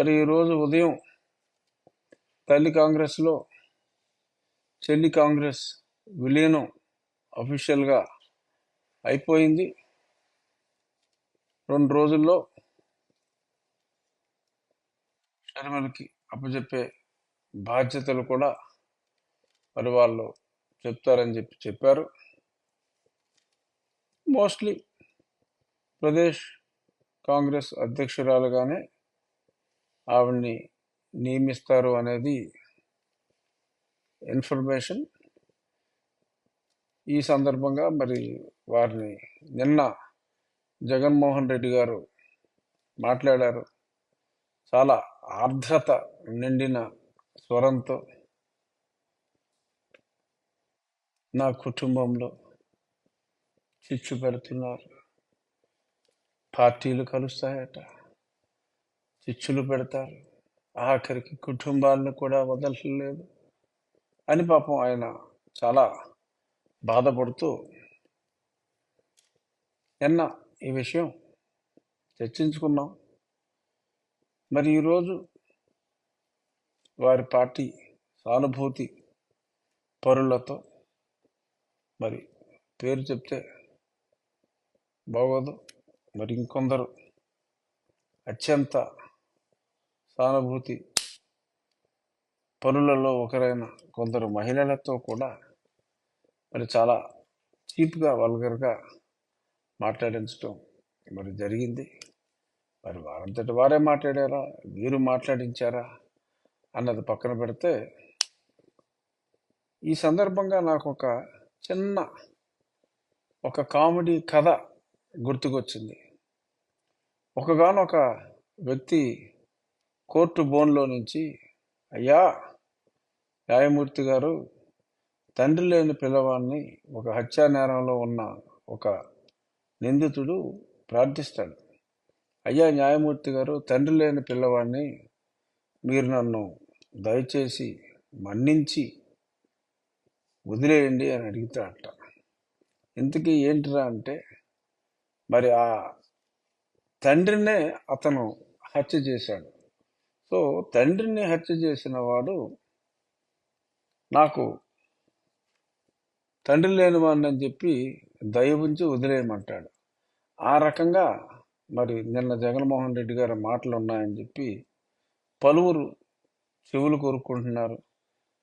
మరి ఈరోజు ఉదయం తల్లి కాంగ్రెస్లో చెల్లి కాంగ్రెస్ విలీనం అఫీషియల్గా అయిపోయింది. రెండు రోజుల్లో షర్మిలకి అప్పచెప్పే బాధ్యతలు కూడా మరి వాళ్ళు చెప్తారని చెప్పి చెప్పారు. మోస్ట్లీ ప్రదేశ్ కాంగ్రెస్ అధ్యక్షురాలుగానే ఆవిడ్ని నియమిస్తారు అనేది ఇన్ఫర్మేషన్. ఈ సందర్భంగా మరి వారిని నిన్న జగన్మోహన్ రెడ్డి గారు మాట్లాడారు. చాలా ఆర్ద్రత నిండిన స్వరంతో నా కుటుంబంలో చిచ్చు పెడుతున్నారు. పార్టీలు కలుస్తాయట. చిచ్చులు పెడతారు. ఆఖరికి కుటుంబాలను కూడా వదలలేదు అని పాపం ఆయన చాలా బాధపడుతూ నిన్న ఈ విషయం చర్చించుకున్నాం మరి ఈరోజు వారి పార్టీ సానుభూతి పరులతో మరి పేరు చెప్తే బాగోదు. మరి ఇంకొందరు అత్యంత సానుభూతి. పనులలో ఒకరైన కొందరు మహిళలతో కూడా మరి చాలా చీప్గా వల్గర్గా మాట్లాడించడం మరి జరిగింది. మరి వారంతటి వారే మాట్లాడారా? వీరు మాట్లాడించారా? అన్నది పక్కన పెడితే ఈ సందర్భంగా నాకు ఒక చిన్న ఒక కామెడీ కథ గుర్తుకొచ్చింది. ఒకగానొక వ్యక్తి కోర్టు బోన్లో నుంచి అయ్యా న్యాయమూర్తి గారు తండ్రి లేని పిల్లవాడిని ఒక హత్యా నేరంలో ఉన్న ఒక నిందితుడు ప్రార్థిస్తాడు. అయ్యా న్యాయమూర్తి గారు తండ్రి లేని పిల్లవాడిని మీరు నన్ను దయచేసి మన్నించి వదిలేయండి అని అడుగుతాడట. ఇంతకీ ఏంటిరా అంటే మరి ఆ తండ్రినే అతను హత్య చేశాడు. సో తండ్రిని హత్య చేసిన వాడు నాకు తండ్రి లేని వాడిని అని చెప్పి దయ ఉంచి వదిలేయమంటాడు. ఆ రకంగా మరి నిన్న జగన్మోహన్ రెడ్డి గారి మాటలు ఉన్నాయని చెప్పి పలువురు చెవులు కోరుకుంటున్నారు.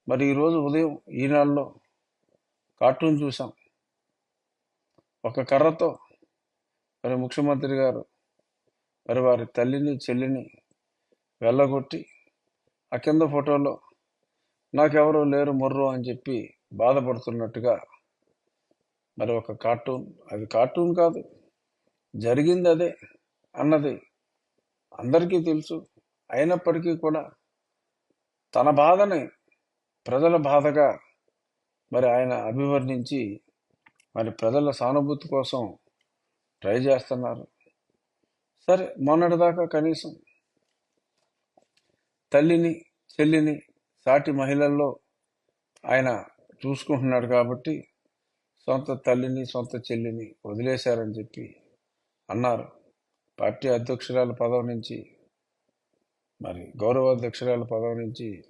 మరి ఈరోజు ఉదయం ఈనాళ్ళలో కార్టూన్ చూసాం ఒక కర్రతో మరి ముఖ్యమంత్రి గారు మరి వారి తల్లిని చెల్లిని వెళ్ళగొట్టి ఆ కింద ఫోటోలో నాకెవరూ లేరు మొర్రు అని చెప్పి బాధపడుతున్నట్టుగా మరి ఒక కార్టూన్. అది కార్టూన్ కాదు జరిగింది అదే అన్నది అందరికీ తెలుసు. అయినప్పటికీ కూడా తన బాధని ప్రజల బాధగా మరి ఆయన అభివర్ణించి మరి ప్రజల సానుభూతి కోసం ట్రై చేస్తున్నారు. సరే మొన్నటిదాకా కనీసం తల్లిని చెల్లిని సాటి మహిళల్లో ఆయన చూసుకుంటున్నాడు కాబట్టి సొంత తల్లిని సొంత చెల్లిని వదిలేశారని చెప్పి అన్నారు. పార్టీ అధ్యక్షురాల పదవి నుంచి మరి గౌరవ అధ్యక్షురాల పదవి నుంచి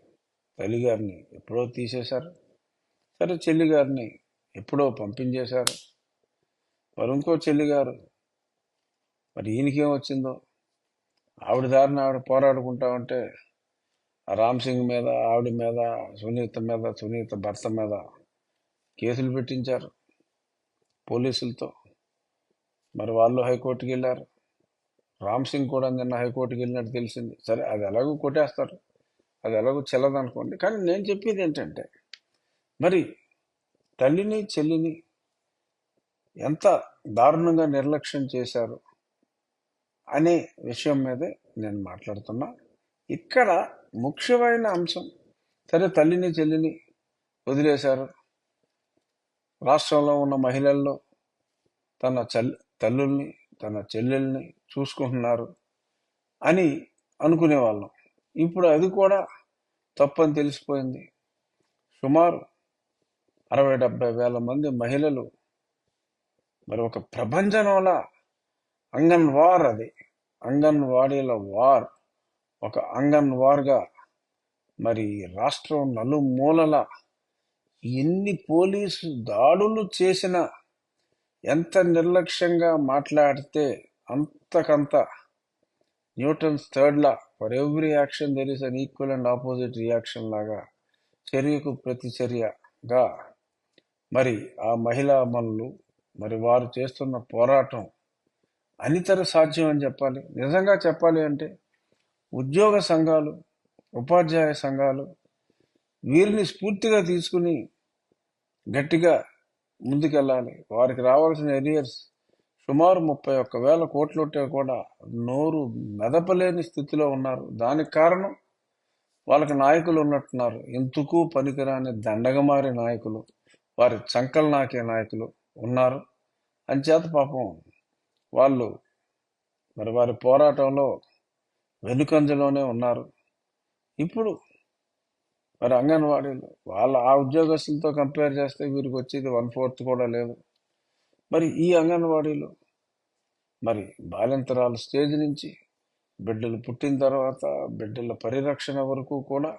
తల్లి గారిని ఎప్పుడో తీసేశారు. సరే చెల్లి గారిని ఎప్పుడో పంపించేశారు. మరి ఇంకో చెల్లి గారు మరి ఈయనకేం వచ్చిందో? ఆవిడ దారిని ఆవిడ పోరాడుకుంటా ఉంటే రామ్ సింగ్ మీద ఆవిడ మీద సునీత మీద సునీత భర్త మీద కేసులు పెట్టించారు పోలీసులతో. మరి వాళ్ళు హైకోర్టుకి వెళ్ళారు. రామ్ సింగ్ కూడా నిన్న హైకోర్టుకి వెళ్ళినట్టు తెలిసింది. సరే అది ఎలాగో కొట్టేస్తారు. అది ఎలాగో చెల్లదనుకోండి. కానీ నేను చెప్పేది ఏంటంటే మరి తల్లిని చెల్లిని ఎంత దారుణంగా నిర్లక్ష్యం చేశారు అనే విషయం మీదే నేను మాట్లాడుతున్నా. ఇక్కడ ముఖ్యమైన అంశం. సరే తల్లిని చెల్లిని వదిలేశారు. రాష్ట్రంలో ఉన్న మహిళల్లో తన చల్ తల్లుల్ని తన చెల్లెల్ని చూసుకుంటున్నారు అని అనుకునేవాళ్ళం. ఇప్పుడు అది కూడా తప్పని తెలిసిపోయింది. సుమారు అరవై డెబ్బై వేల మంది మహిళలు మరి ఒక ప్రపంచంలో అంగన్ వార్ అది అంగన్వాడీల వార్. ఒక అంగన్వార్గా మరి రాష్ట్రం నలుమూలల ఎన్ని పోలీసు దాడులు చేసినా ఎంత నిర్లక్ష్యంగా మాట్లాడితే అంతకంత Newton's third law for every action there is an equal and opposite reaction లాగా చర్యకు ప్రతిచర్యగా. మరి ఆ మహిళా మనులు మరి వారు చేస్తున్న పోరాటం అనితర సాధ్యం అని చెప్పాలి. నిజంగా చెప్పాలి అంటే ఉద్యోగ సంఘాలు ఉపాధ్యాయ సంఘాలు వీరిని స్ఫూర్తిగా తీసుకుని గట్టిగా ముందుకెళ్ళాలి. వారికి రావాల్సిన ఎరియర్స్ సుమారు ముప్పై ఒక్క వేల కోట్లుంటే కూడా నోరు మెదపలేని స్థితిలో ఉన్నారు. దానికి కారణం వాళ్ళకి నాయకులు ఉన్నట్టున్నారు. ఎందుకు పనికిరాని దండగమారి నాయకులు వారి చంకలు నాకే నాయకులు ఉన్నారు. అంచేత పాపం వాళ్ళు మరి వారి పోరాటంలో వెనుకంజలోనే ఉన్నారు. ఇప్పుడు మరి అంగన్వాడీలు వాళ్ళ ఆ ఉద్యోగస్తులతో కంపేర్ చేస్తే వీరికి వచ్చేది వన్ ఫోర్త్ కూడా లేదు. మరి ఈ అంగన్వాడీలు మరి బాలింతరాల స్టేజ్ నుంచి బిడ్డలు పుట్టిన తర్వాత బిడ్డల పరిరక్షణ వరకు కూడా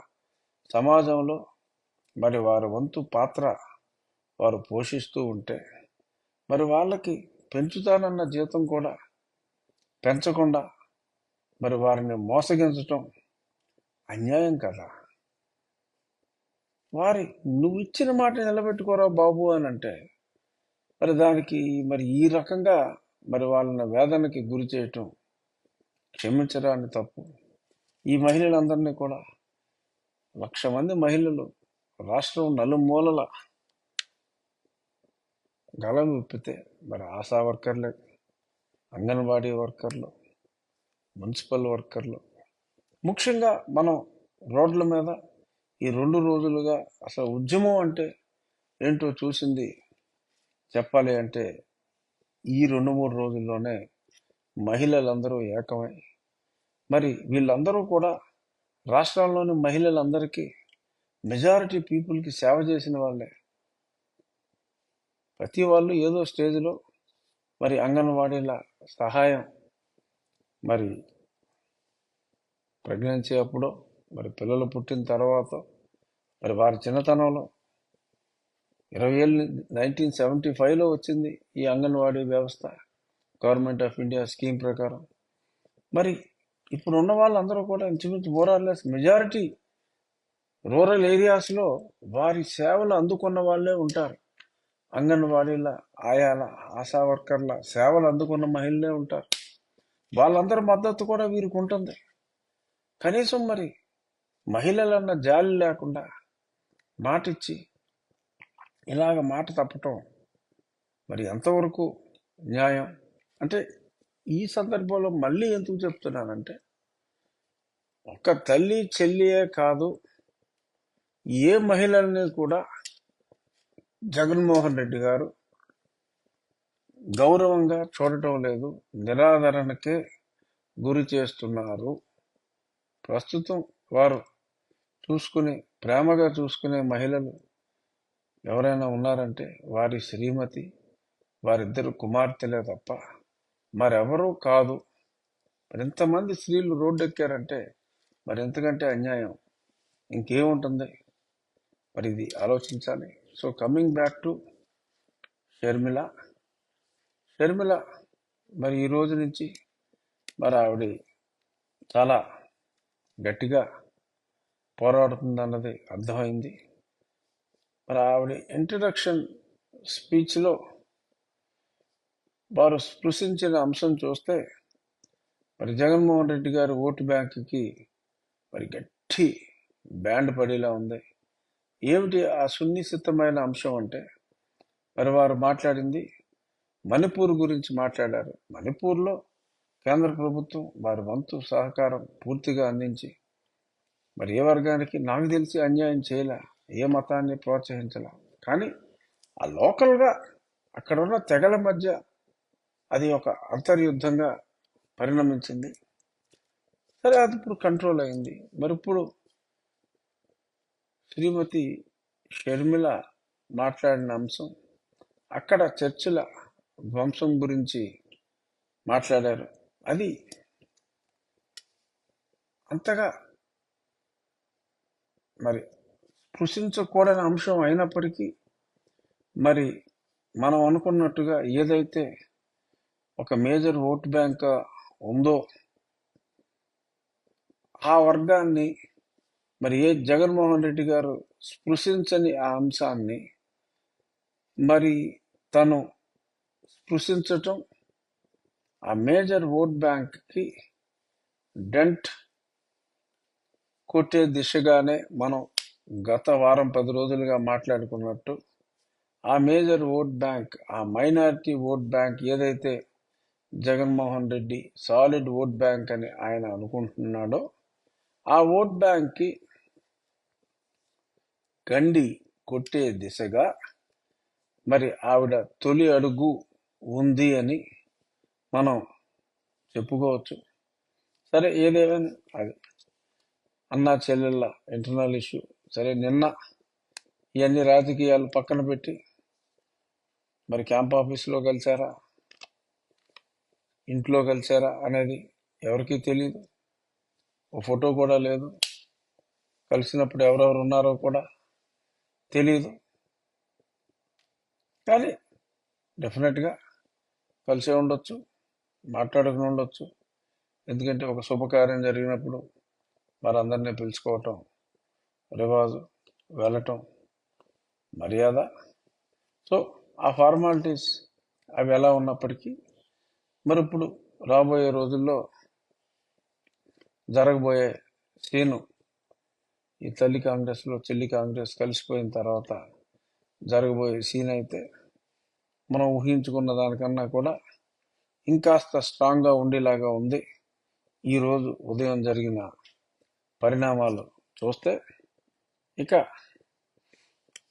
సమాజంలో మరి వారి వంతు పాత్ర వారు పోషిస్తూ ఉంటే మరి వాళ్ళకి పెంచుతానన్న జీతం కూడా పెంచకుండా మరి వారిని మోసగించటం అన్యాయం కదా. వారి నువ్వు ఇచ్చిన మాట నిలబెట్టుకోరా బాబు అని అంటే మరి దానికి మరి ఈ రకంగా మరి వాళ్ళని వేదనకి గురి చేయటం క్షమించడాన్ని తప్పు. ఈ మహిళలందరినీ కూడా లక్ష మంది మహిళలు రాష్ట్రం నలుమూలల గలం విప్పితే మరి ఆశా వర్కర్లే అంగన్వాడీ వర్కర్లు మున్సిపల్ వర్కర్లు. ముఖ్యంగా మనం రోడ్ల మీద ఈ రెండు రోజులుగా అసలు ఉద్యమం అంటే ఏంటో చూసింది చెప్పాలి అంటే ఈ రెండు మూడు రోజుల్లోనే మహిళలందరూ ఏకమై మరి వీళ్ళందరూ కూడా రాష్ట్రంలోని మహిళలందరికీ మెజారిటీ పీపుల్కి సేవ చేసిన వాళ్ళే. ప్రతి వాళ్ళు ఏదో స్టేజ్లో మరి అంగన్వాడీల సహాయం మరి ప్రెగ్నెన్సీ అప్పుడు మరి పిల్లలు పుట్టిన తర్వాత మరి వారి చిన్నతనంలో ఇరవై ఏళ్ళు నైన్టీన్ సెవెంటీ ఫైవ్లో వచ్చింది ఈ అంగన్వాడీ వ్యవస్థ గవర్నమెంట్ ఆఫ్ ఇండియా స్కీమ్ ప్రకారం. మరి ఇప్పుడు ఉన్న వాళ్ళందరూ కూడా ఇంచుమించు మోరార్లెస్ మెజారిటీ రూరల్ ఏరియాస్లో వారి సేవలు అందుకున్న వాళ్ళే ఉంటారు. అంగన్వాడీల ఆయాల ఆశా వర్కర్ల సేవలు అందుకున్న మహిళలే ఉంటారు. వాళ్ళందరి మద్దతు కూడా వీరికి ఉంటుంది కనీసం మరి మహిళలన్న జాలి లేకుండా మాటిచ్చి ఇలాగ మాట తప్పటం మరి ఎంతవరకు న్యాయం? అంటే ఈ సందర్భంలో మళ్ళీ ఎందుకు చెప్తున్నానంటే ఒక తల్లి చెల్లియే కాదు ఏ మహిళల్ని కూడా జగన్మోహన్ రెడ్డి గారు గౌరవంగా చూడటం లేదు. నిరాదరణకే గురి చేస్తున్నారు. ప్రస్తుతం వారు చూసుకునే ప్రేమగా చూసుకునే మహిళలు ఎవరైనా ఉన్నారంటే వారి శ్రీమతి వారిద్దరు కుమార్తెలే తప్ప మరెవరూ కాదు. మరి ఎంతమంది స్త్రీలు రోడ్డెక్కారంటే మరి ఎంతకంటే అన్యాయం. ఇంకేముంటుంది? మరి ఇది ఆలోచించాలి. So coming back to Sharmila. Sharmila మరి ఈ రోజు నుంచి మరి ఆవిడ చాలా గట్టిగా పోరాడుతుందన్నది అర్థమైంది. మరి ఆవిడ ఇంట్రడక్షన్ స్పీచ్లో వారు స్పృశించిన అంశం చూస్తే మరి జగన్మోహన్ రెడ్డి గారి ఓటు బ్యాంకుకి మరి గట్టి బ్యాండ్ పడేలా ఉంది. ఏమిటి ఆ సున్నిశితమైన అంశం అంటే మరి వారు మాట్లాడింది మణిపూర్ గురించి మాట్లాడారు. మణిపూర్లో కేంద్ర ప్రభుత్వం వారి వంతు సహకారం పూర్తిగా అందించి మరి ఏ వర్గానికి? నాకు తెలిసి అన్యాయం చేయలే. ఏ మతాన్ని ప్రోత్సహించలే. కానీ ఆ లోకల్గా అక్కడ ఉన్న తెగల మధ్య అది ఒక అంతర్యుద్ధంగా పరిణమించింది. సరే అది ఇప్పుడు కంట్రోల్ అయింది. మరి ఇప్పుడు శ్రీమతి షర్మిల మాట్లాడిన అంశం అక్కడ చర్చిల ధ్వంసం గురించి మాట్లాడారు. అది అంతగా మరి స్పృశించకూడని అంశం అయినప్పటికీ మరి మనం అనుకున్నట్టుగా ఏదైతే ఒక మేజర్ ఓట్ బ్యాంక్ ఉందో ఆ వర్గాన్ని మరి ఏ జగన్మోహన్ రెడ్డి గారు స్పృశించని ఆ అంశాన్ని మరి తను స్పృశించటం ఆ మేజర్ ఓట్ బ్యాంక్కి డెంట్ కొట్టే దిశగానే మనం గత వారం పది రోజులుగా మాట్లాడుకున్నట్టు ఆ మేజర్ ఓట్ బ్యాంక్ ఆ మైనారిటీ ఓట్ బ్యాంక్ ఏదైతే Jaganmohan Reddy solid vote bank అని ఆయన అనుకుంటున్నాడో ఆ ఓట్ బ్యాంక్కి గండి కొట్టే దిశగా మరి ఆవిడ తొలి అడుగు ఉంది అని మనం చెప్పుకోవచ్చు. సరే ఏదేమైనా అది అన్నా చెల్లెళ్ళ ఇంటర్నల్ ఇష్యూ సరే నిన్న ఇవన్నీ రాజకీయాలు పక్కన పెట్టి మరి క్యాంప్ ఆఫీస్లో కలిసారా? ఇంట్లో కలిసారా అనేది ఎవరికీ తెలియదు ఓ ఫోటో కూడా లేదు. కలిసినప్పుడు ఎవరెవరు ఉన్నారో కూడా తెలియదు కానీ డెఫినెట్గా కలిసే ఉండొచ్చు మాట్లాడుకుని ఉండొచ్చు. ఎందుకంటే ఒక శుభకార్యం జరిగినప్పుడు వారందరినీ పిలుచుకోవటం రివాజు వెళ్ళటం మర్యాద. సో ఆ ఫార్మాలిటీస్ అవి ఎలా ఉన్నప్పటికీ మరి ఇప్పుడు రాబోయే రోజుల్లో జరగబోయే సీను ఈ తల్లి కాంగ్రెస్లో చెల్లి కాంగ్రెస్ కలిసిపోయిన తర్వాత జరగబోయే సీన్ అయితే మనం ఊహించుకున్న దానికన్నా కూడా ఇంకాస్త స్ట్రాంగ్గా ఉండేలాగా ఉంది. ఈరోజు ఉదయం జరిగిన పరిణామాలు చూస్తే ఇక